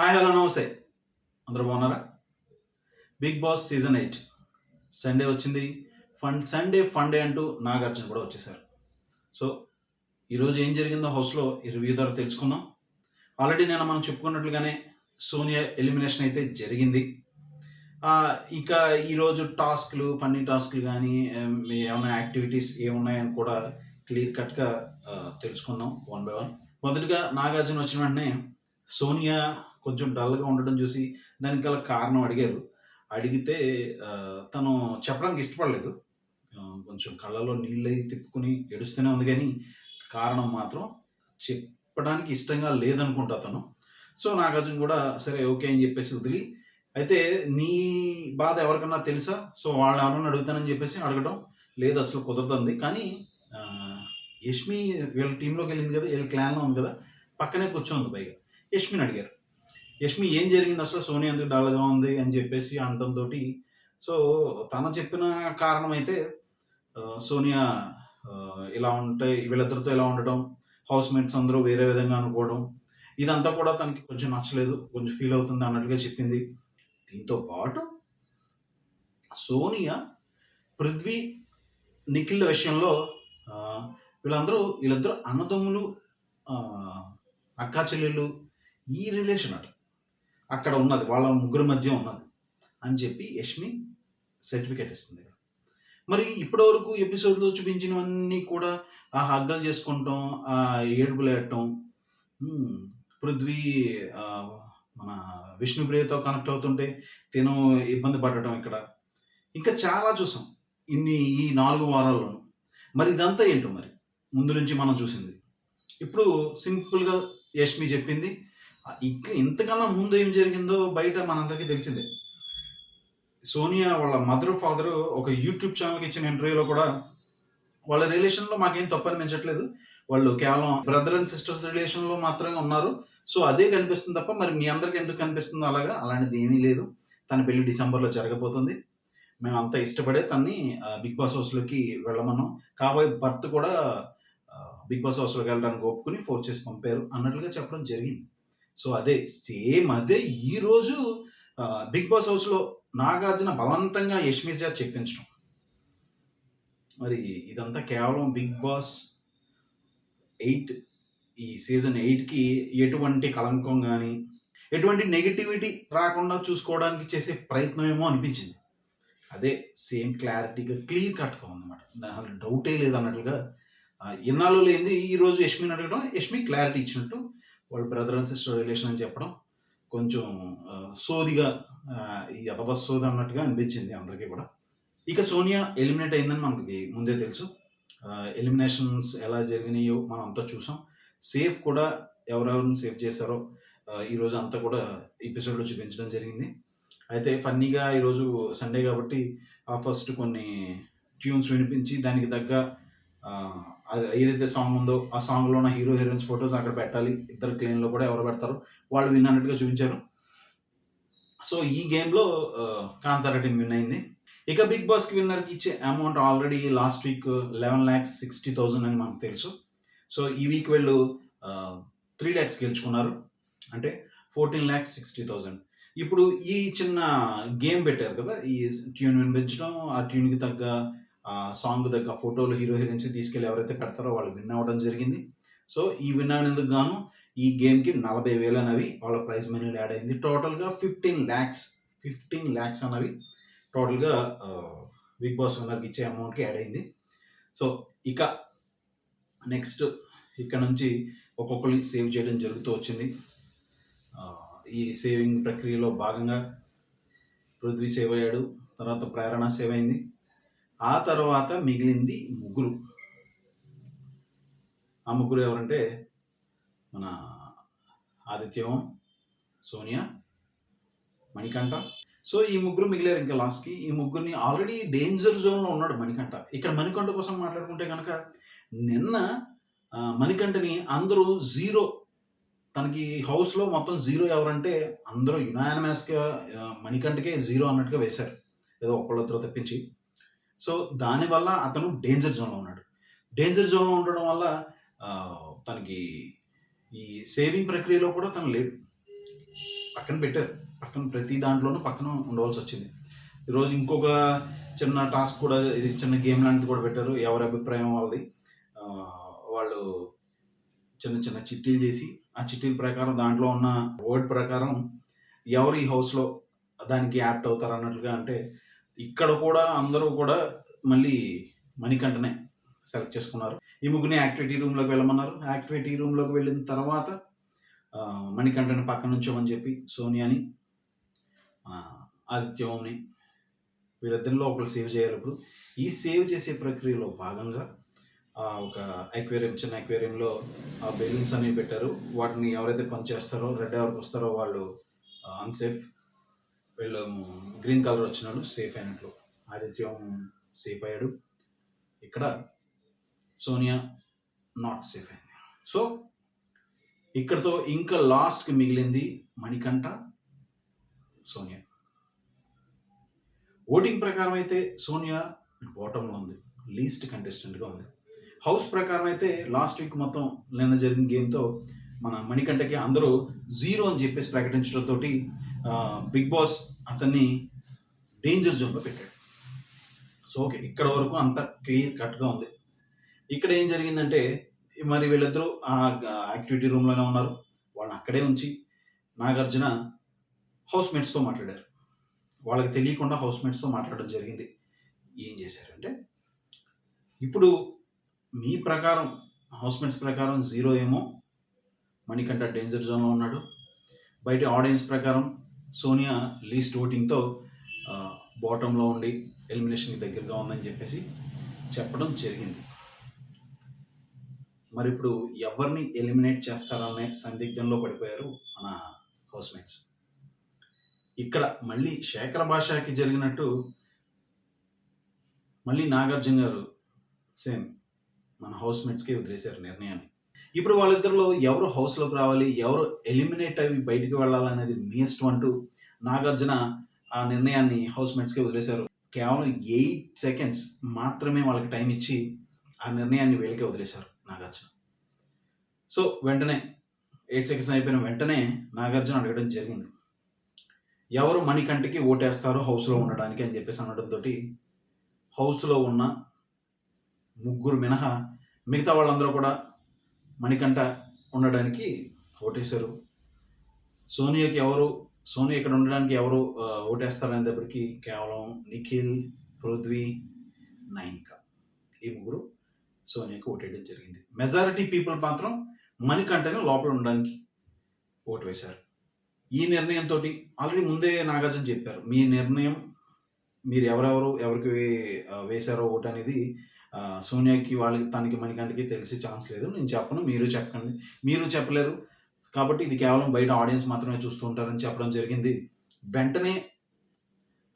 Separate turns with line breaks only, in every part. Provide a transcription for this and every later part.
Hi hello నమస్తే. అందరూ బాగున్నారా? Big Boss season eight. Sunday వచ్చింది. ఫండ్ సండే ఫండే అంటూ నాగార్జున కూడా వచ్చేసారు. సో ఈరోజు ఏం జరిగిందో హౌస్లో ఈ రివ్యూ ద్వారా తెలుసుకుందాం. ఆల్రెడీ నేను మనం చెప్పుకున్నట్లుగానే సోనియా ఎలిమినేషన్ అయితే జరిగింది. ఇక ఈరోజు టాస్క్లు ఫన్నీ టాస్క్లు కానీ ఏమైనా యాక్టివిటీస్ ఏమున్నాయని కూడా క్లియర్ కట్గా తెలుసుకుందాం వన్ బై వన్. మొదటిగా నాగార్జున వచ్చిన వెంటనే సోనియా కొంచెం డల్గా ఉండడం చూసి దానికి గల కారణం అడిగారు. అడిగితే తను చెప్పడానికి ఇష్టపడలేదు. కొంచెం కళ్ళలో నీళ్ళై తిప్పుకుని ఏడుస్తూనే ఉంది కానీ కారణం మాత్రం చెప్పడానికి ఇష్టంగా లేదనుకుంటా తను. సో నాగార్జున కూడా సరే ఓకే అని చెప్పేసి వదిలి అయితే నీ బాధ ఎవరికన్నా తెలుసా? సో వాళ్ళు ఎవరన్నా అడుగుతానని చెప్పేసి అడగడం లేదు అసలు కుదరదంది. కానీ యష్మి వీళ్ళ టీంలోకి వెళ్ళింది కదా వీళ్ళ క్లాన్లో ఉంది కదా పక్కనే కూర్చోంది పైగా. యష్మిని అడిగారు. యష్మి ఏం జరిగింది? అసలు సోనియా ఎందుకు డల్గా ఉంది? అని చెప్పేసి అనడంతో సో తన చెప్పిన కారణం అయితే సోనియా ఇలా ఉంటే వీళ్ళిద్దరితో ఇలా ఉండడం హౌస్ మేట్స్ అందరూ వేరే విధంగా అనుకోవడం. ఇదంతా కూడా తనకి కొంచెం నచ్చలేదు. కొంచెం ఫీల్ అవుతుంది అన్నట్టుగా చెప్పింది. దీంతో పాటు సోనియా పృథ్వీ నిఖిల్ విషయంలో వీళ్ళందరూ వీళ్ళిద్దరూ అన్నదమ్ములు అక్కా చెల్లెళ్ళు ఈ రిలేషన్ అట. అక్కడ ఉన్నది వాళ్ళ ముగ్గురు మధ్య ఉన్నది అని చెప్పి యష్మి సర్టిఫికేట్ ఇస్తుంది. మరి ఇప్పటివరకు ఎపిసోడ్లో చూపించినవన్నీ కూడా ఆ హగ్గలు చేసుకుంటాం ఆ ఏడుపులు వేయటం పృథ్వీ మన విష్ణుప్రియతో కనెక్ట్ అవుతుంటే తిను ఇబ్బంది పడటం ఇక్కడ. ఇంకా చాలా చూసాం ఇన్ని ఈ నాలుగు వారాల్లోనూ. మరి ఇదంతా ఏంటో మరి? ముందు నుంచి మనం చూసింది. ఇప్పుడు సింపుల్గా యష్మి చెప్పింది ఆ, ఇంతకన్నా ముందు ఏం జరిగిందో బయట మనందరికీ తెలిసిందే. సోనియా వాళ్ళ మదర్ ఫాదర్ ఒక యూట్యూబ్ ఛానల్కి ఇచ్చిన ఇంటర్వ్యూలో కూడా వాళ్ళ రిలేషన్లో మాకేం తప్పని మించట్లేదు వాళ్ళు కేవలం బ్రదర్ అండ్ సిస్టర్స్ రిలేషన్లో మాత్రమే ఉన్నారు. సో అదే కనిపిస్తుంది తప్ప మరి మీ అందరికి ఎందుకు కనిపిస్తుందో అలాగా అలాంటిది ఏమీ లేదు. తన పెళ్ళి డిసెంబర్లో జరగబోతుంది. మేము అంత ఇష్టపడే తన్ని బిగ్ బాస్ హౌస్లోకి వెళ్ళమన్నాం. కాబోయే భర్త కూడా బిగ్ బాస్ హౌస్లోకి వెళ్ళడానికి ఒప్పుకుని ఫోర్స్ చేసి పంపారు అన్నట్లుగా చెప్పడం జరిగింది. సో అదే సేమ్ అదే ఈరోజు బిగ్ బాస్ హౌస్లో నాగార్జున బలవంతంగా యష్మి చెప్పించడం మరి ఇదంతా కేవలం బిగ్ బాస్ ఎయిట్ ఈ సీజన్ ఎయిట్కి ఎటువంటి కలంకం కానీ ఎటువంటి నెగిటివిటీ రాకుండా చూసుకోవడానికి చేసే ప్రయత్నం ఏమో అనిపించింది. అదే సేమ్ క్లారిటీగా క్లియర్ కట్గా ఉందన్నమాట. దాని అసలు డౌటే లేదు అన్నట్లుగా ఇన్నాళ్ళు లేనిది ఈరోజు యష్మిని అడగడం యష్మి క్లారిటీ ఇచ్చినట్టు వాళ్ళ బ్రదర్ అండ్ సిస్టర్ రిలేషన్ అని చెప్పడం కొంచెం సోదిగా ఈ అతబస్సోది సోది అన్నట్టుగా అనిపించింది అందరికీ కూడా. ఇక సోనియా ఎలిమినేట్ అయిందని మనకి ముందే తెలుసు. ఎలిమినేషన్స్ ఎలా జరిగినాయో మనం అంతా చూసాం. సేఫ్ కూడా ఎవరెవరిని సేవ్ చేశారో ఈరోజు అంతా కూడా ఎపిసోడ్లో చూపించడం జరిగింది. అయితే ఫన్నీగా ఈరోజు సండే కాబట్టి ఆ ఫస్ట్ కొన్ని ట్యూన్స్ వినిపించి దానికి తగ్గ ఏదైతే సాంగ్ ఉందో ఆ సాంగ్లో ఉన్న హీరో హీరోయిన్స్ ఫొటోస్ అక్కడ పెట్టాలి. ఇద్దరు క్లీన్లో కూడా ఎవరు పెడతారు వాళ్ళు విన్ అన్నట్టుగా చూపించారు. సో ఈ గేమ్లో కాంతార టీం విన్ అయింది. ఇక బిగ్ బాస్కి విన్నర్కి ఇచ్చే amount already last week eleven lakhs sixty thousand అని మనకు తెలుసు. సో ఈ వీక్ వీళ్ళు త్రీ ల్యాక్స్ గెలుచుకున్నారు. అంటే ఫోర్టీన్ ల్యాక్స్ సిక్స్టీ థౌజండ్ ఇప్పుడు ఈ చిన్న గేమ్ పెట్టారు కదా ఈ ట్యూన్ వినిపించడం ఆ ట్యూన్కి తగ్గ సాంగ్ దగ్గర ఫోటోలు హీరో హీరోయిన్స్ తీసుకెళ్ళి ఎవరైతే పెడతారో వాళ్ళు విన్ అవ్వడం జరిగింది. సో ఈ విన్ అయినందుకు గాను ఈ గేమ్కి నలభై వేలు అనేవి వాళ్ళ ప్రైజ్ మనీలు యాడ్ అయింది. టోటల్గా ఫిఫ్టీన్ ల్యాక్స్ ఫిఫ్టీన్ ల్యాక్స్ అనేవి టోటల్గా బిగ్ బాస్ విన్నర్కి ఇచ్చే అమౌంట్కి యాడ్ అయింది. సో ఇక నెక్స్ట్ ఇక్కడ నుంచి ఒక్కొక్కరిని సేవ్ చేయడం జరుగుతూ వచ్చింది. ఈ సేవింగ్ ప్రక్రియలో భాగంగా పృథ్వీ సేవ్ అయ్యాడు. తర్వాత ప్రేరణ సేవ్ అయింది. ఆ తర్వాత మిగిలింది ముగ్గురు. ఆ ముగ్గురు ఎవరంటే మన ఆదిత్యం సోనియా మణికంఠ. సో ఈ ముగ్గురు మిగిలారు ఇంకా లాస్ట్కి. ఈ ముగ్గురిని ఆల్రెడీ డేంజర్ జోన్లో ఉన్నాడు మణికంఠ. ఇక్కడ మణికంఠ కోసం మాట్లాడుకుంటే కనుక నిన్న మణికంఠని అందరూ జీరో తనకి హౌస్లో మొత్తం జీరో ఎవరంటే అందరూ యునానిమస్గా మణికంఠకే జీరో అన్నట్టుగా వేశారు. ఏదో ఒకళ్ళిద్దరు తప్పించి. సో దానివల్ల అతను డేంజర్ జోన్లో ఉన్నాడు. డేంజర్ జోన్లో ఉండడం వల్ల తనకి ఈ సేవింగ్ ప్రక్రియలో కూడా తను లేడు. పక్కన పెట్టారు. పక్కన ప్రతి దాంట్లోనూ పక్కన ఉండవలసి వచ్చింది. ఈరోజు ఇంకొక చిన్న టాస్క్ కూడా ఇది చిన్న గేమ్ లాంటిది కూడా పెట్టారు. ఎవరి అభిప్రాయం వాళ్ళది? వాళ్ళు చిన్న చిన్న చిట్టీలు చేసి ఆ చిట్టీల ప్రకారం దాంట్లో ఉన్న వర్డ్ ప్రకారం ఎవరు ఈ హౌస్లో దానికి యాప్ట్ అవుతారు అన్నట్లుగా అంటే ఇక్కడ కూడా అందరూ కూడా మళ్ళీ మణికంఠనే సెలెక్ట్ చేసుకున్నారు. ఈ ముగ్గురిని యాక్టివిటీ రూమ్లోకి వెళ్ళమన్నారు. యాక్టివిటీ రూమ్లోకి వెళ్ళిన తర్వాత మణికంఠని పక్కన నుంచోమని చెప్పి సోనియాని ఆ, వీరిద్దరిలో వీళ్ళిద్దరిలో ఒకరు సేవ్ చేయాలి ఇప్పుడు. ఈ సేవ్ చేసే ప్రక్రియలో భాగంగా ఒక అక్వేరియం చిన్న అక్వేరియంలో ఆ బెలూన్స్ అనేవి పెట్టారు. వాటిని ఎవరైతే పనిచేస్తారో రెడ్ ఎవరికి వస్తారో వాళ్ళు అన్సేఫ్ వీళ్ళు గ్రీన్ కలర్ వచ్చినాడు సేఫ్ అయినట్లు. ఆదిత్యం సేఫ్ అయ్యాడు. ఇక్కడ సోనియా నాట్ సేఫ్ అయింది. సో ఇక్కడతో ఇంకా లాస్ట్కి మిగిలింది మణికంఠ సోనియా. ఓటింగ్ ప్రకారం అయితే సోనియా బాటంలో ఉంది లీస్ట్ కంటెస్టెంట్గా ఉంది. హౌస్ ప్రకారం అయితే లాస్ట్ వీక్ మొత్తం నిన్న జరిగిన గేమ్తో మన మణికంఠకి అందరూ జీరో అని చెప్పేసి ప్రకటించడంతో బిగ్ బాస్ అతన్ని డేంజర్ జోన్లో పెట్టాడు. సో ఓకే ఇక్కడ వరకు అంత క్లియర్ కట్గా ఉంది. ఇక్కడ ఏం జరిగిందంటే మరి వీళ్ళిద్దరూ ఆ యాక్టివిటీ రూమ్లోనే ఉన్నారు. వాళ్ళని అక్కడే ఉంచి నాగార్జున హౌస్ మేట్స్తో మాట్లాడారు. వాళ్ళకి తెలియకుండా హౌస్ మేట్స్తో మాట్లాడడం జరిగింది. ఏం చేశారంటే ఇప్పుడు మీ ప్రకారం హౌస్ మేట్స్ ప్రకారం జీరో ఏమో మణికంఠ డేంజర్ జోన్లో ఉన్నాడు. బయట ఆడియన్స్ ప్రకారం సోనియా లీస్ట్ ఓటింగ్తో బాటంలో ఉండి ఎలిమినేషన్కి దగ్గరగా ఉందని చెప్పేసి చెప్పడం జరిగింది. మరి ఇప్పుడు ఎవరిని ఎలిమినేట్ చేస్తారనే సందిగ్ధంలో పడిపోయారు మన హౌస్మేట్స్. ఇక్కడ మళ్ళీ శేఖర భాషకి జరిగినట్టు మళ్ళీ నాగార్జున గారు సేమ్ మన హౌస్మేట్స్కి వదిలేశారు నిర్ణయాన్ని. ఇప్పుడు వాళ్ళిద్దరిలో ఎవరు హౌస్లోకి రావాలి ఎవరు ఎలిమినేట్ అవి బయటికి వెళ్ళాలనేది మీ ఇష్టం అంటూ నాగార్జున ఆ నిర్ణయాన్ని హౌస్ మేట్స్కి వదిలేశారు. కేవలం ఎయిట్ సెకండ్స్ మాత్రమే వాళ్ళకి టైం ఇచ్చి ఆ నిర్ణయాన్ని వీళ్ళకే వదిలేశారు నాగార్జున. సో వెంటనే ఎయిట్ సెకండ్స్ అయిపోయిన వెంటనే నాగార్జున అడగడం జరిగింది. ఎవరు మణికంఠకి ఓటేస్తారో హౌస్లో ఉండడానికి అని చెప్పేసి అనడంతో హౌస్లో ఉన్న ముగ్గురు మినహా మిగతా వాళ్ళందరూ కూడా మణికంఠ ఉండడానికి ఓటేశారు. సోనియాకి ఎవరు సోనియా ఇక్కడ ఉండడానికి ఎవరు ఓటేస్తారనే దగ్గరికి కేవలం నిఖిల్ పృథ్వీ నైన్కా ఈ ముగ్గురు సోనియాకి ఓటేయడం జరిగింది. మెజారిటీ పీపుల్ మాత్రం మణికంఠని లోపల ఉండడానికి ఓటు వేశారు. ఈ నిర్ణయంతో ఆల్రెడీ ముందే నాగార్జున చెప్పారు. మీ నిర్ణయం మీరు ఎవరెవరు ఎవరికి వేశారో ఓటు అనేది సోనియాకి వాళ్ళకి తనకి మణికంటకి తెలిసే ఛాన్స్ లేదు. నేను చెప్పను మీరు చెప్పండి. మీరు చెప్పలేరు. కాబట్టి ఇది కేవలం బయట ఆడియన్స్ మాత్రమే చూస్తూ ఉంటారని చెప్పడం జరిగింది. వెంటనే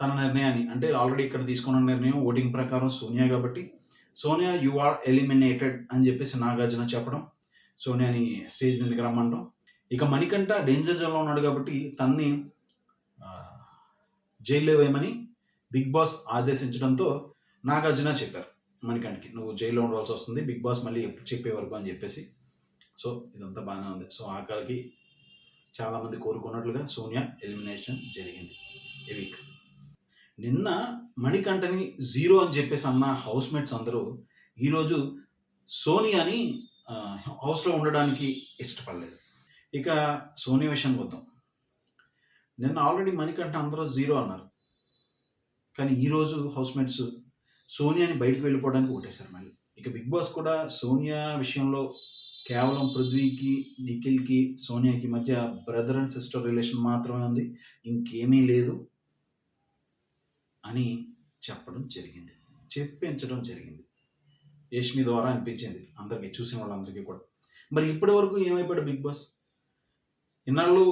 తన నిర్ణయాన్ని అంటే ఆల్రెడీ ఇక్కడ తీసుకున్న నిర్ణయం ఓటింగ్ ప్రకారం సోనియా కాబట్టి సోనియా యు ఆర్ ఎలిమినేటెడ్ అని చెప్పేసి నాగార్జున చెప్పడం సోనియాని స్టేజ్ మీదకి రమ్మంటాం ఇక మణికంఠ డేంజర్ జోన్లో ఉన్నాడు కాబట్టి తన్ని జైల్లో వేయమని బిగ్ బాస్ ఆదేశించడంతో నాగార్జున చెప్పారు. మణికంఠకి నువ్వు జైల్లో ఉండవలసి వస్తుంది బిగ్ బాస్ మళ్ళీ ఎప్పుడు చెప్పే వరకు అని చెప్పేసి. సో ఇదంతా బాగానే ఉంది. సో ఆఖరికి చాలామంది కోరుకున్నట్లుగా సోనియా ఎలిమినేషన్ జరిగింది. ఈ వీక్. నిన్న మణికంఠని జీరో అని చెప్పేసి అన్న హౌస్ మేట్స్ అందరూ ఈరోజు సోనియాని హౌస్లో ఉండడానికి ఇష్టపడలేదు. ఇక సోనియా విషయానికి వద్దాం. నిన్న ఆల్రెడీ మణికంఠ అందరూ జీరో అన్నారు. కానీ ఈరోజు హౌస్ మేట్స్ సోనియాని బయటకు వెళ్ళిపోవడానికి ఓటేశారు మళ్ళీ. ఇక బిగ్ బాస్ కూడా సోనియా విషయంలో కేవలం పృథ్వీకి నిఖిల్కి సోనియాకి మధ్య బ్రదర్ అండ్ సిస్టర్ రిలేషన్ మాత్రమే ఉంది. ఇంకేమీ లేదు అని చెప్పడం జరిగింది. చెప్పించడం జరిగింది. యష్మి ద్వారా అనిపించింది. అందరికీ చూసిన వాళ్ళందరికీ కూడా. మరి ఇప్పటి వరకు ఏమైపోయాడు బిగ్ బాస్? ఇన్నాళ్ళు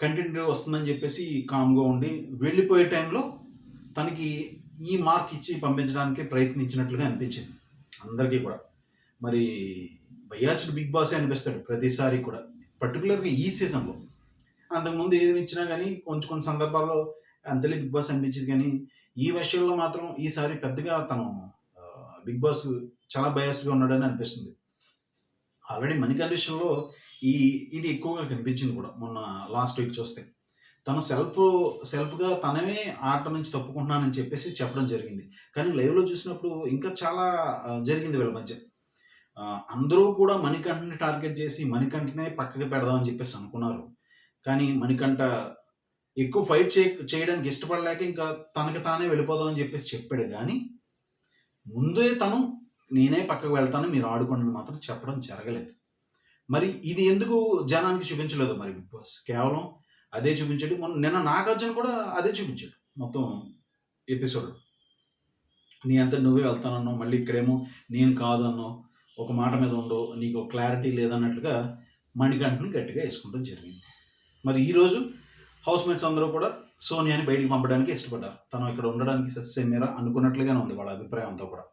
కంటెంట్ వస్తుందని చెప్పేసి కామ్గా ఉండి వెళ్ళిపోయే టైంలో తనకి ఈ మార్క్ ఇచ్చి పంపించడానికి ప్రయత్నించినట్లుగా అనిపించింది. అందరికీ కూడా. మరి బయాసిడ్ బిగ్ బాస్ అనిపిస్తాడు ప్రతిసారి కూడా. పర్టికులర్గా ఈ సీజన్లో. అంతకుముందు ఏది ఇచ్చినా కానీ కొంచెం కొన్ని సందర్భాల్లో అంతలే బిగ్ బాస్ అనిపించింది కానీ ఈ విషయంలో మాత్రం ఈసారి పెద్దగా తను బిగ్ బాస్ చాలా బయాస్డ్గా ఉన్నాడని అనిపిస్తుంది. ఆల్రెడీ మనీ కండిషన్లో ఈ ఇది ఎక్కువగా కనిపించింది కూడా మొన్న లాస్ట్ వీక్ చూస్తే. తను సెల్ఫ్ సెల్ఫ్గా తనమే ఆట నుంచి తప్పుకుంటున్నానని చెప్పేసి చెప్పడం జరిగింది. కానీ లైవ్లో చూసినప్పుడు ఇంకా చాలా జరిగింది వీళ్ళ మధ్య. అందరూ కూడా మణికంఠని టార్గెట్ చేసి మణికంఠనే పక్కకి పెడదామని చెప్పేసి అనుకున్నారు. కానీ మణికంఠ ఎక్కువ ఫైట్ చే చేయడానికి ఇష్టపడలేక ఇంకా తనకి తానే వెళ్ళిపోదామని చెప్పేసి చెప్పాడు. కానీ ముందే తను నేనే పక్కకు వెళ్తాను మీరు ఆడుకోండి మాత్రం చెప్పడం జరగలేదు. మరి ఇది ఎందుకు జనానికి చూపించలేదు మరి బిగ్ బాస్? కేవలం అదే చూపించాడు. మొన్న నిన్న నాగార్జున కూడా అదే చూపించాడు మొత్తం ఎపిసోడ్. నీ అంతా నువ్వే వెళ్తానన్నావు మళ్ళీ ఇక్కడేమో నేను కాదన్నావు ఒక మాట మీద ఉండవు నీకు క్లారిటీ లేదన్నట్లుగా మణికంఠని గట్టిగా వేసుకోవడం జరిగింది. మరి ఈరోజు హౌస్ మేట్స్ అందరూ కూడా సోనియాని బయటికి పంపడానికి ఇష్టపడ్డారు. తను ఇక్కడ ఉండడానికి సస్యమేరా అనుకున్నట్లుగానే ఉంది వాళ్ళ అభిప్రాయం అంతా కూడా.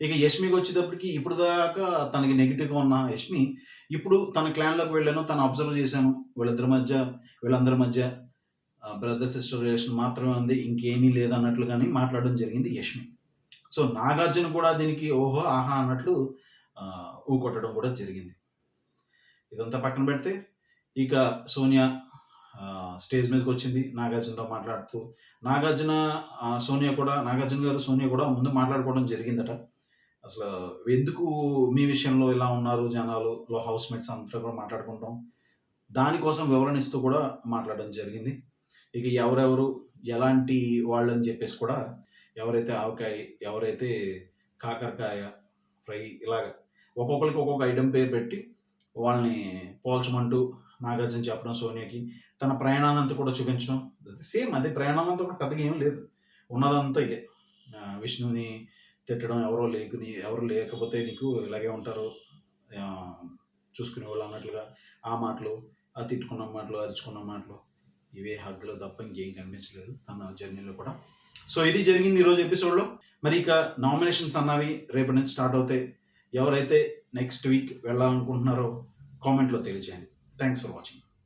ఇక యష్మికి వచ్చేటప్పటికి ఇప్పుడు దాకా తనకి నెగిటివ్గా ఉన్న యష్మి ఇప్పుడు తన క్లాన్లోకి వెళ్ళాను తను అబ్జర్వ్ చేశాను. వీళ్ళిద్దరి మధ్య వీళ్ళందరి మధ్య బ్రదర్ సిస్టర్ రిలేషన్ మాత్రమే ఉంది ఇంకేమీ లేదన్నట్లుగానే మాట్లాడడం జరిగింది యష్మి. సో నాగార్జున కూడా దీనికి ఓహో ఆహా అన్నట్లు ఆ, ఊకొట్టడం కూడా జరిగింది. ఇదంతా పక్కన పెడితే ఇక సోనియా స్టేజ్ మీదకి వచ్చింది నాగార్జునతో మాట్లాడుతూ. నాగార్జున సోనియా కూడా నాగార్జున గారు సోనియా కూడా ముందు మాట్లాడుకోవడం జరిగిందట. అసలు ఎందుకు మీ విషయంలో ఇలా ఉన్నారు జనాలు? లో హౌస్ మేట్స్ అంతా కూడా మాట్లాడుకుంటాం. దానికోసం వివరణ ఇస్తూ కూడా మాట్లాడడం జరిగింది. ఇక ఎవరెవరు ఎలాంటి వాళ్ళని చెప్పేసి కూడా ఎవరైతే ఆవకాయ ఎవరైతే కాకరకాయ ఫ్రై ఇలాగ ఒక్కొక్కరికి ఒక్కొక్క ఐటెం పేరు పెట్టి వాళ్ళని పోల్చమంటూ నాగార్జున చెప్పడం సోనియాకి తన ప్రయాణానంతా కూడా చూపించడం. సేమ్ అదే ప్రయాణానంతా కూడా పెద్దగా ఏం లేదు. ఉన్నదంతా ఇదే. విష్ణుని తిట్టడం ఎవరో లేకుని ఎవరు లేకపోతే నీకు ఇలాగే ఉంటారు. చూసుకునే వాళ్ళు అన్నట్లుగా ఆ మాటలు ఆ తిట్టుకున్న మాటలు అరుచుకున్న మాటలు ఇవే హగ్గులు తప్ప ఇంకేం కనిపించలేదు తన జర్నీలో కూడా. సో ఇది జరిగింది ఈరోజు ఎపిసోడ్లో. మరి ఇక నామినేషన్స్ అన్నవి రేపటి నుంచి స్టార్ట్ అవుతాయి. ఎవరైతే నెక్స్ట్ వీక్ వెళ్ళాలనుకుంటున్నారో కామెంట్లో తెలియజేయండి. Thanks for watching.